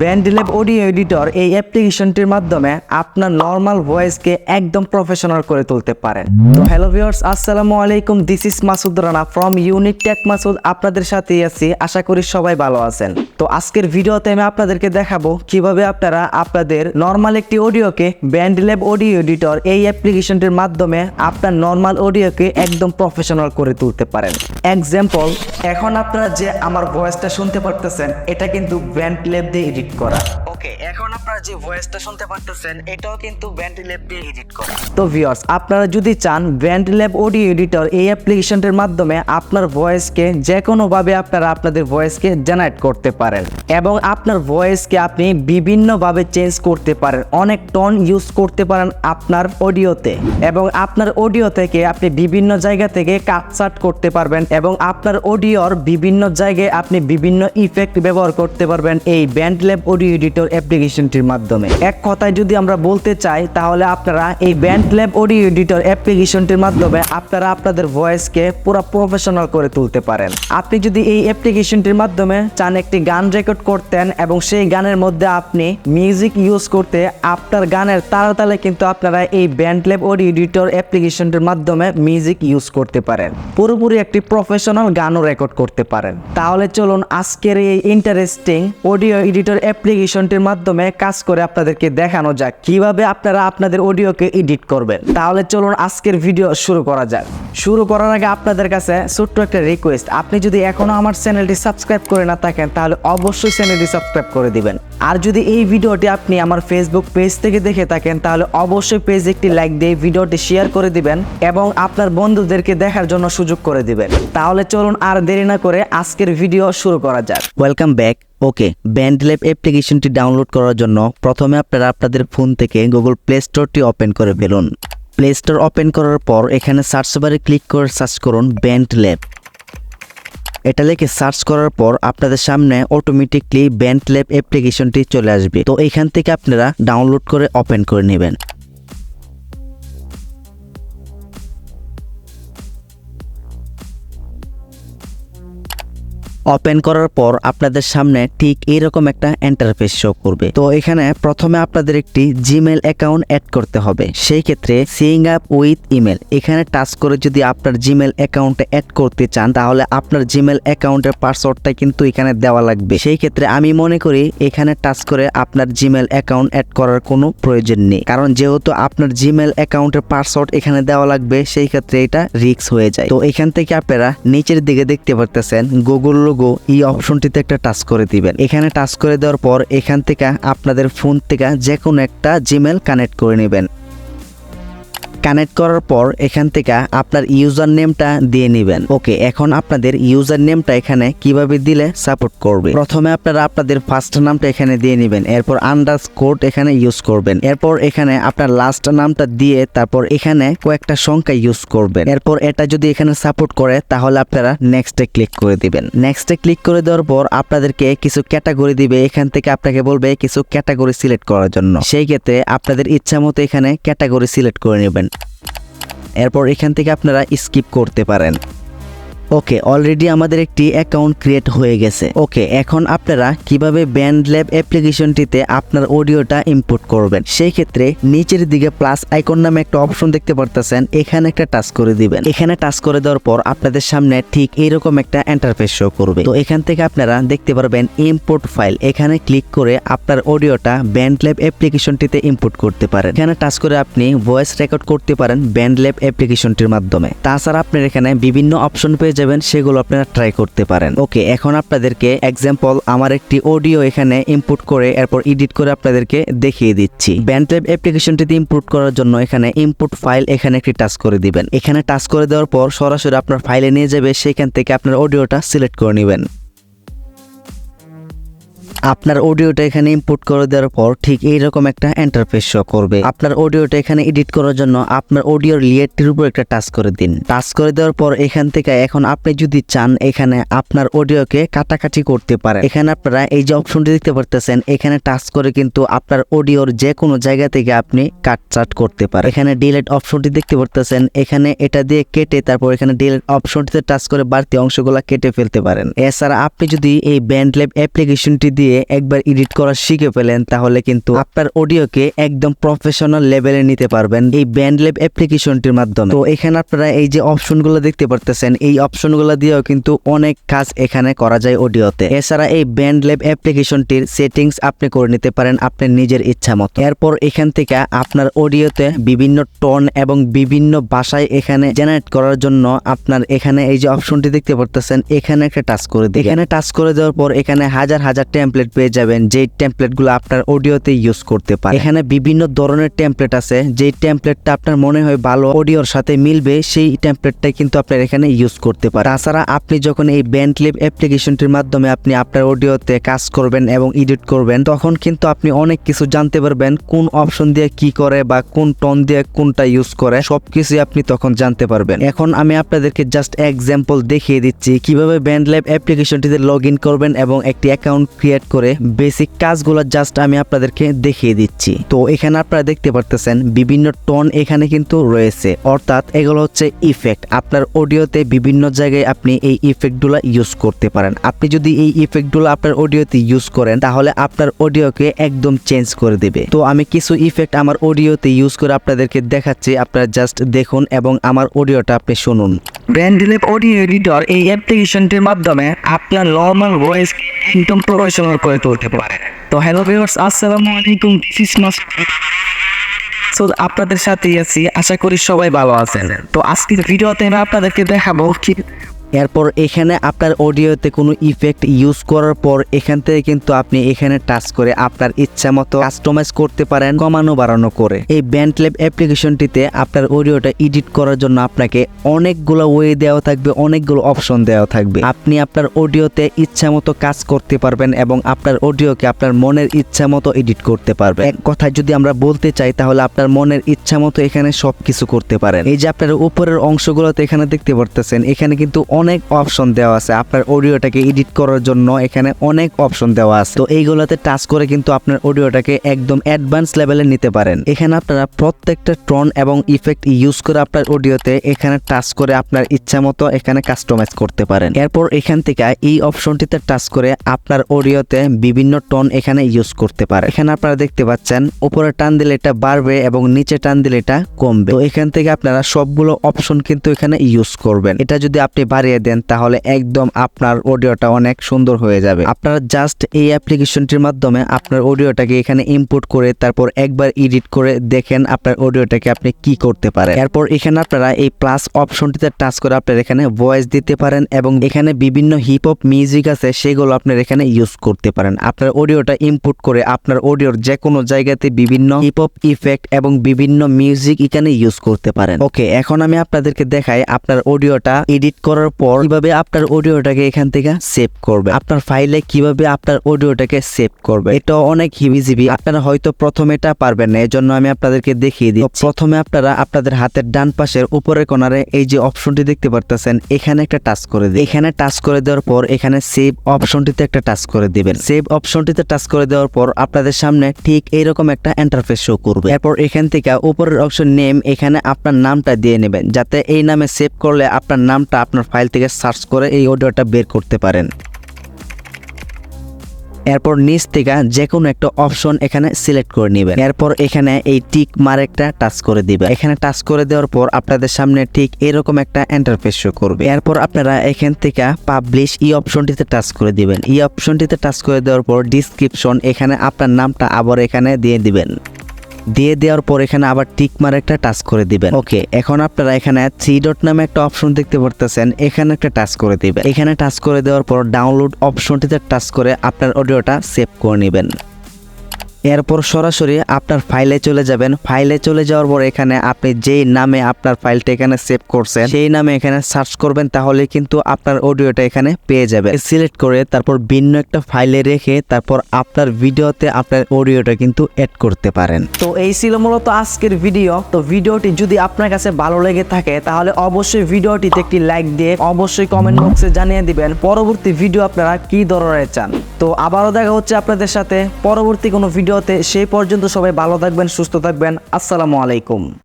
Band lab audio editor এই অ্যাপ্লিকেশনটির মাধ্যমে আপনার নর্মাল ভয়েসকে একদম প্রফেশনাল করে তুলতে পারেন। তো হ্যালো ভিউয়ার্স, আসসালামু আলাইকুম। This is Masud Rana from unique tech Masud আপনাদের সাথেই আছি। আশা করি সবাই ভালো আছেন। তো আজকের ভিডিওতে আমি আপনাদেরকে দেখাবো কীভাবে আপনারা আপনাদের নর্মাল একটি অডিওকে ব্যান্ড ল্যাব অডিও এডিটর এই অ্যাপ্লিকেশনটির মাধ্যমে আপনার নর্মাল অডিওকে একদম প্রফেশনাল করে তুলতে পারেন। এক্সাম্পল এখন আপনারা যে আমার ভয়েসটা শুনতে পারতেছেন, এটা কিন্তু ব্যান্ড ল্যাব দিয়ে এডিট করা। ওকে এখন আপনারা যে ভয়েসটা শুনতে পারতেছেন এটাও কিন্তু ব্যান্ড ল্যাব দিয়ে এডিট করা। তো ভিউয়ার্স আপনারা যদি চান ব্যান্ড ল্যাব অডিও এডিটর এই অ্যাপ্লিকেশনটির মাধ্যমে আপনার ভয়েসকে যে কোনোভাবে আপনারা আপনাদের ভয়েসকে জেনারেট করতে পারেন এবং আপনার ভয়েসকে আপনি বিভিন্নভাবে চেঞ্জ করতে পারেন অনেক টোন ইউজ করতে পারেন আপনার অডিওতে এবং আপনার অডিও থেকে আপনি বিভিন্ন জায়গা থেকে কাটসাট করতে পারবেন এবং আপনার অডিওর বিভিন্ন জায়গায় আপনি বিভিন্ন ইফেক্ট ব্যবহার করতে পারবেন এই ব্যান্ড ল্যাব অডিও এডিটর অ্যাপ্লিকেশনটির মাধ্যমে। এক কথায় যদি আমরা বলতে চাই, তাহলে আপনারা এই ব্যান্ড ল্যাব অডিও এডিটর অ্যাপ্লিকেশনটির মাধ্যমে আপনারা আপনাদের ভয়েসকে পুরো প্রফেশনাল করে তুলতে পারেন। আপনি যদি এই অ্যাপ্লিকেশনটির মাধ্যমে চান একটি গান রেকর্ড করতেন এবং সেই গানের মধ্যে আপনি মিউজিক ইউজ করতে আপনার গানের তালে কিন্তু আপনারা এই ব্যান্ড ল্যাব অডিও এডিটর অ্যাপ্লিকেশনটির মাধ্যমে মিউজিক ইউজ করতে পারেন। পুরোপুরি একটি প্রফেশনাল গানও রেকর্ড করতে পারেন। তাহলে চলুন আজকের এই ইন্টারেস্টিং অডিও এডিটর অ্যাপ্লিকেশনটির মাধ্যমে কাজ করে আপনাদেরকে দেখানো যাক। কীভাবে আপনারা আপনাদের অডিওকে এডিট করবেন? তাহলে চলুন আজকের ভিডিও শুরু করা যাক। শুরু করার আগে আপনাদের কাছে ছোট্ট একটা রিকোয়েস্ট আপনি যদি এখনও আমার চ্যানেলটি সাবস্ক্রাইব করে না থাকেন, তাহলে অবশ্যই চ্যানেলটি সাবস্ক্রাইব করে দিবেন। আর যদি এই ভিডিওটি আপনি আমার ফেসবুক পেজ থেকে দেখে থাকেন, তাহলে অবশ্যই পেজে একটি লাইক দিয়ে ভিডিওটি শেয়ার করে দিবেন এবং আপনার বন্ধুদেরকে দেখার জন্য সুযোগ করে দিবেন। তাহলে চলুন আর দেরি না করে আজকের ভিডিও শুরু করা যাক। Welcome back okay band lab অ্যাপ্লিকেশনটি ডাউনলোড করার জন্য প্রথমে আপনারা আপনাদের ফোন থেকে গুগল প্লে স্টোরটি ওপেন করে ফেলুন। প্লে স্টোর ওপেন করার পর এখানে সার্চ বারে ক্লিক করে সার্চ করুন ব্যান্ড ল্যাব এটা লিখে সার্চ করার পর আপনাদের সামনে অটোমেটিকলি ব্যান্ড ল্যাব অ্যাপ্লিকেশনটি চলে আসবে। তো এখান থেকে আপনারা ডাউনলোড করে ওপেন করে নেবেন। ওপেন করার পর আপনাদের সামনে ঠিক এইরকম একটা ইন্টারফেস শো করবে। তো এখানে প্রথমে আপনাদের একটি জিমেল অ্যাকাউন্ট অ্যাড করতে হবে। সেই ক্ষেত্রে সিইং আপ উইথ ইমেল এখানে টাচ করে যদি আপনার জিমেল অ্যাকাউন্টে অ্যাড করতে চান, তাহলে আপনার জিমেল অ্যাকাউন্টের পাসওয়ার্ডটা কিন্তু এখানে দেওয়া লাগবে। সেই ক্ষেত্রে আমি মনে করি এখানে টাচ করে আপনার জিমেল অ্যাকাউন্ট অ্যাড করার কোনো প্রয়োজন নেই। কারণ যেহেতু আপনার জিমেল অ্যাকাউন্টের পাসওয়ার্ড এখানে দেওয়া লাগবে, সেই ক্ষেত্রে এটা রিস্ক হয়ে যায়। তো এখান থেকে আপনারা নিচের দিকে দেখতে পারতেছেন গুগল লোগো এই অপশনটিতে একটা টাচ করে দিবেন। এখানে টাচ করে দেওয়ার পর এখান থেকে আপনাদের ফোন থেকে যে কোনো একটা জিমেল কানেক্ট করে নেবেন। কানেক্ট করার পর এখান থেকে আপনার ইউজার নেমটা দিয়ে নেবেন। ওকে, এখন আপনাদের ইউজার নেমটা এখানে কীভাবে দিলে সাপোর্ট করবে? প্রথমে আপনারা আপনাদের ফার্স্ট নামটা এখানে দিয়ে নেবেন, এরপর আন্ডার কোড এখানে ইউজ করবেন, এরপর এখানে আপনার লাস্ট নামটা দিয়ে তারপর এখানে কয়েকটা সংখ্যা ইউজ করবেন। এরপর এটা যদি এখানে সাপোর্ট করে, তাহলে আপনারা নেক্সটে ক্লিক করে দিবেন। নেক্সটে ক্লিক করে দেওয়ার পর আপনাদেরকে কিছু ক্যাটাগরি দিবে, এখান থেকে আপনাকে বলবে কিছু ক্যাটাগরি সিলেক্ট করার জন্য। সেই ক্ষেত্রে আপনাদের ইচ্ছা মতো এখানে ক্যাটাগরি সিলেক্ট করে নেবেন। এরপর এখান থেকে আপনারা স্কিপ করতে পারেন। ওকে অলরেডি আমাদের একটি অ্যাকাউন্ট ক্রিয়েট হয়ে গেছে। ওকে এখন আপনারা কীভাবে ব্যান্ড ল্যাব অ্যাপ্লিকেশনটিতে আপনার অডিওটা ইম্পোর্ট করবেন? সেই ক্ষেত্রে নিচের দিকে প্লাস আইকন নামে একটা অপশন দেখতে পারতেছেন, এখানে একটা টাচ করে দিবেন। এখানে টাচ করে দেওয়ার পর আপনাদের সামনে ঠিক এইরকম একটা এন্টারফেস শো করবে। তো এখান থেকে আপনারা দেখতে পারবেন ইম্পোর্ট ফাইল এখানে ক্লিক করে আপনার অডিওটা ব্যান্ড ল্যাব অ্যাপ্লিকেশনটিতে ইম্পোর্ট করতে পারেন। এখানে টাচ করে আপনি ভয়েস রেকর্ড করতে পারেন ব্যান্ড ল্যাব অ্যাপ্লিকেশনটির মাধ্যমে। তাছাড়া আপনার এখানে বিভিন্ন অপশন পেয়ে যাবেন, সেগুলো আপনারা ট্রাই করতে পারেন। ওকে এখন আপনাদেরকে এক্সাম্পল আমার একটি অডিও এখানে ইম্পোর্ট করে, এরপর এডিট করে আপনাদেরকে দেখিয়ে দিচ্ছি। ব্যান্ড ট্যাব অ্যাপ্লিকেশনটিতে ইম্পোর্ট করার জন্য এখানে ইম্পোর্ট ফাইল এখানে একটি টাচ করে দিবেন। এখানে টাচ করে দেওয়ার পর সরাসরি আপনার ফাইলে নিয়ে যাবে, সেখান থেকে আপনার অডিওটা সিলেক্ট করে নেবেন। আপনার অডিওটা এখানে ইনপুট করে দেওয়ার পর ঠিক এইরকম একটা ইন্টারফেস শো করবে। আপনার অডিওটা এখানে এডিট করার জন্য আপনার অডিওর লিয়েটটির উপর একটা টাচ করে দিন। টাচ করে দেওয়ার পর এখান থেকে এখন আপনি যদি চান এখানে আপনার অডিওকে কাটাকাটি করতে পারেন। এখানে আপনারা এই যে অপশনটি দেখতে পারতেছেন, এখানে টাচ করে কিন্তু আপনার অডিওর যে কোনো জায়গা থেকে আপনি কাটচাট করতে পারেন। এখানে ডিলেট অপশনটি দেখতে পারতেছেন, এখানে এটা দিয়ে কেটে তারপর এখানে ডিলেট অপশনটিতে টাচ করে বাড়তি অংশগুলো কেটে ফেলতে পারেন। এছাড়া আপনি যদি এই ব্যান্ড ল্যাব অ্যাপ্লিকেশনটি দিয়ে দিয়ে একবার এডিট করা শিখে ফেলেন, তাহলে কিন্তু আপনার অডিওকে একদম প্রফেশনাল লেভেলে নিতে পারবেন এই ব্যান্ড ল্যাব অ্যাপ্লিকেশনটির মাধ্যমে। তো এখানে আপনারা এই যে অপশনগুলো দেখতে পারতেছেন, এই অপশনগুলো দিয়েও কিন্তু অনেক কাজ এখানে করা যায় অডিওতে। এছাড়া এই ব্যান্ড ল্যাব অ্যাপ্লিকেশনটির সেটিংস আপনি করে নিতে পারেন আপনার নিজের ইচ্ছা মতো। এরপর এখান থেকে আপনার অডিওতে বিভিন্ন টোন এবং বিভিন্ন ভাষায় এখানে জেনারেট করার জন্য আপনার এখানে এই যে অপশনটি দেখতে পারতেছেন, এখানে একটা টাচ করে দিই এখানে টাচ করে দেওয়ার পর এখানে হাজার হাজার টেমপ্লেট পেয়ে যাবেন, যেই টেমপ্লেটগুলো আপনার অডিওতে ইউজ করতে পারে। এখানে বিভিন্ন ধরনের টেমপ্লেট আছে, যেই টেমপ্লেটটা আপনার মনে হয় ভালো অডিওর সাথে মিলবে, সেই টেমপ্লেটটাই কিন্তু আপনার এখানে ইউজ করতে পারে। তাছাড়া আপনি যখন এই ব্যান্ড লিপ অ্যাপ্লিকেশনটির মাধ্যমে আপনি আপনার অডিওতে কাজ করবেন এবং এডিট করবেন, তখন কিন্তু আপনি অনেক কিছু জানতে পারবেন, কোন অপশন দিয়ে কি করে বা কোন টোন দিয়ে কোনটা ইউজ করে, সবকিছুই আপনি তখন জানতে পারবেন। এখন আমি আপনাদেরকে জাস্ট এক্সাম্পল দেখিয়ে দিচ্ছি, কীভাবে ব্যান্ড ল্যাব অ্যাপ্লিকেশনটিতে লগ করবেন এবং একটি অ্যাকাউন্ট ক্রিয়েট করে বেসিক কাজগুলো জাস্ট আমি আপনাদেরকে দেখিয়ে দিচ্ছি। তো এখানে আপনারা দেখতে পারতেছেন বিভিন্ন টোন এখানে কিন্তু রয়েছে। অর্থাৎ এগুলো হচ্ছে ইফেক্ট আপনার অডিওতে বিভিন্ন জায়গায় আপনি এই ইফেক্টগুলো ইউজ করতে পারেন। আপনি যদি এই ইফেক্টগুলো আপনার অডিওতে ইউজ করেন, তাহলে আপনার অডিওকে একদম চেঞ্জ করে দেবে। তো আমি কিছু ইফেক্ট আমার অডিওতে ইউজ করে আপনাদেরকে দেখাচ্ছি। আপনারা জাস্ট দেখুন এবং আমার অডিওটা আপনি শুনুন। ব্র্যান্ড অডিও এডিটর এই অ্যাপ্লিকেশনটির মাধ্যমে আপনার নর্মাল ভয়েস একদম প্রফেশনাল করে তুলতে পারে তো হ্যালো ভিউয়ার্স আসসালামু আলাইকুম দিস সো আপনাদের সাথেই আছি, আশা করি সবাই ভালো আছেন। তো আজকের ভিডিওতে আমি আপনাদেরকে দেখাবো কি এরপর এখানে আপনার অডিওতে কোনো ইফেক্ট ইউজ করার পর এখান থেকে কিন্তু আপনি এখানে টাচ করে আপনার ইচ্ছা মতো কাস্টমাইজ করতে পারেন, কমানো, বাড়ানো করে। এই ব্যান্ড ল্যাব অ্যাপ্লিকেশনটিতে আপনার অডিওটা এডিট করার জন্য আপনাকে অনেকগুলো ওয়ে দেওয়া থাকবে, অনেকগুলো অপশন দেওয়া থাকবে। আপনি আপনার অডিওতে ইচ্ছা মতো কাজ করতে পারবেন এবং আপনার অডিওকে আপনার মনের ইচ্ছা মতো এডিট করতে পারবেন। এক কথায় যদি আমরা বলতে চাই, তাহলে আপনার মনের ইচ্ছা মতো এখানে সবকিছু করতে পারেন। এই যে আপনার উপরের অংশগুলোতে এখানে দেখতে পারতেছেন, এখানে কিন্তু অনেক অপশন দেওয়া আছে। আপনার অডিওটাকে এডিট করার জন্য এখানে অনেক অপশন দেওয়া আছে। তো এইগুলোতে টাচ করে কিন্তু আপনার অডিওটাকে একদম অ্যাডভান্স লেভেলে নিতে পারেন। এখানে আপনারা প্রত্যেকটা ট্রন এবং ইফেক্ট ইউজ করে আপনার অডিওতে এখানে টাচ করে আপনার ইচ্ছা মতো এখানে কাস্টমাইজ করতে পারেন। এরপর এখান থেকে এই অপশনটিতে টাচ করে আপনার অডিওতে বিভিন্ন টোন এখানে ইউজ করতে পারে এখানে আপনারা দেখতে পাচ্ছেন, উপরে টান দিলে এটা বাড়বে এবং নিচে টান দিলে এটা কমবে। তো এখান থেকে আপনারা সবগুলো অপশন কিন্তু এখানে ইউজ করবেন। এটা যদি আপনি বাড়িয়ে দেন, তাহলে একদম আপনার অডিওটা অনেক সুন্দর হয়ে যাবে। আপনারা জাস্ট এই অ্যাপ্লিকেশনটির মাধ্যমে আপনার অডিওটাকে এখানে ইনপুট করে, তারপর একবার এডিট করে দেখেন আপনার অডিওটাকে আপনি কি করতে পারেন। এরপর এখানে আপনারা এই প্লাস অপশনটিতে টাচ করে আপনার এখানে ভয়েস দিতে পারেন এবং এখানে বিভিন্ন হিপ হপ মিউজিক আছে, সেগুলো আপনার এখানে ইউজ করতে পারেন। আপনার অডিওটা ইনপুট করে আপনার অডিওর যে কোনো জায়গাতে বিভিন্ন হিপ হপ ইফেক্ট এবং বিভিন্ন মিউজিক এখানে ইউজ করতে পারেন। ওকে এখন আমি আপনাদেরকে দেখাই আপনার অডিওটা এডিট করার পর কীভাবে আপনার অডিওটাকে এখান থেকে সেভ করবে? আপনার ফাইলে কীভাবে আপনার অডিওটাকে সেভ করবে? এটা অনেক হিবিজিবি আপনারা হয়তো প্রথমে এটা পারবেন না, এজন্য আমি আপনাদেরকে দেখিয়ে দিই। প্রথমে আপনারা আপনাদের হাতের ডান পাশের উপরের কোনারে এই যে অপশনটি দেখতে পারতেছেন, এখানে একটা টাচ করে দিই এখানে টাচ করে দেওয়ার পর এখানে সেভ অপশনটিতে একটা টাচ করে দিবেন। সেভ অপশনটিতে টাচ করে দেওয়ার পর আপনাদের সামনে ঠিক এইরকম একটা ইন্টারফেস শো করবে। এরপর এখান থেকে উপরের অপশন নেম এখানে আপনার নামটা দিয়ে নেবেন, যাতে এই নামে সেভ করলে আপনার নামটা আপনার ফাইল থেকে সার্চ করে এই অডিওটা বের করতে পারেন। এরপর নিচ থেকে যে কোনো একটা অপশন এখানে সিলেক্ট করে নেবেন। এরপর এখানে এই টিক মার একটা টাচ করে দিবেন। এখানে টাচ করে দেওয়ার পর আপনাদের সামনে ঠিক এরকম একটা ইন্টারফেস শো করবে। এরপর আপনারা এখান থেকে পাবলিশ এই অপশনটিতে টাচ করে দিবেন। এই অপশনটিতে টাচ করে দেওয়ার পর ডিসক্রিপশন এখানে আপনার নামটা আবার এখানে দিয়ে দিবেন। দিয়ে দেওয়ার পর এখানে আবার টিক মার একটা টাচ করে দিবেন। ওকে এখন আপনারা এখানে থ্রি ডট নামে একটা অপশন দেখতে পারতেছেন, এখানে একটা টাচ করে দিবেন। এখানে টাচ করে দেওয়ার পর ডাউনলোড অপশনটিতে টাচ করে আপনার অডিওটা সেভ করে নেবেন। এরপর সরাসরি আপনার ফাইলে চলে যাবেন। ফাইলে চলে যাওয়ার পর এখানে আপনি যেই নামে আপনার ফাইলটা এখানে সেভ করছেন, সেই নামে এখানে সার্চ করবেন, তাহলে কিন্তু আপনার অডিওটা এখানে পেয়ে যাবে। সিলেক্ট করে তারপর ভিন্ন একটা ফাইলে রেখে তারপর আপনার ভিডিওতে আপনার অডিওটা কিন্তু অ্যাড করতে পারেন। তো এই ছিল মূলত আজকের ভিডিও তো ভিডিওটি যদি আপনার কাছে ভালো লেগে থাকে, তাহলে অবশ্যই ভিডিওটিতে একটি লাইক দিয়ে অবশ্যই কমেন্ট বক্সে জানিয়ে দিবেন পরবর্তী ভিডিও আপনারা কি ধরনের চান। তো আবারও দেখা হচ্ছে আপনাদের সাথে। পরবর্তী কোনো ভিডিওতে সেই পর্যন্ত সবাই ভালো থাকবেন সুস্থ থাকবেন। আসসালামু আলাইকুম।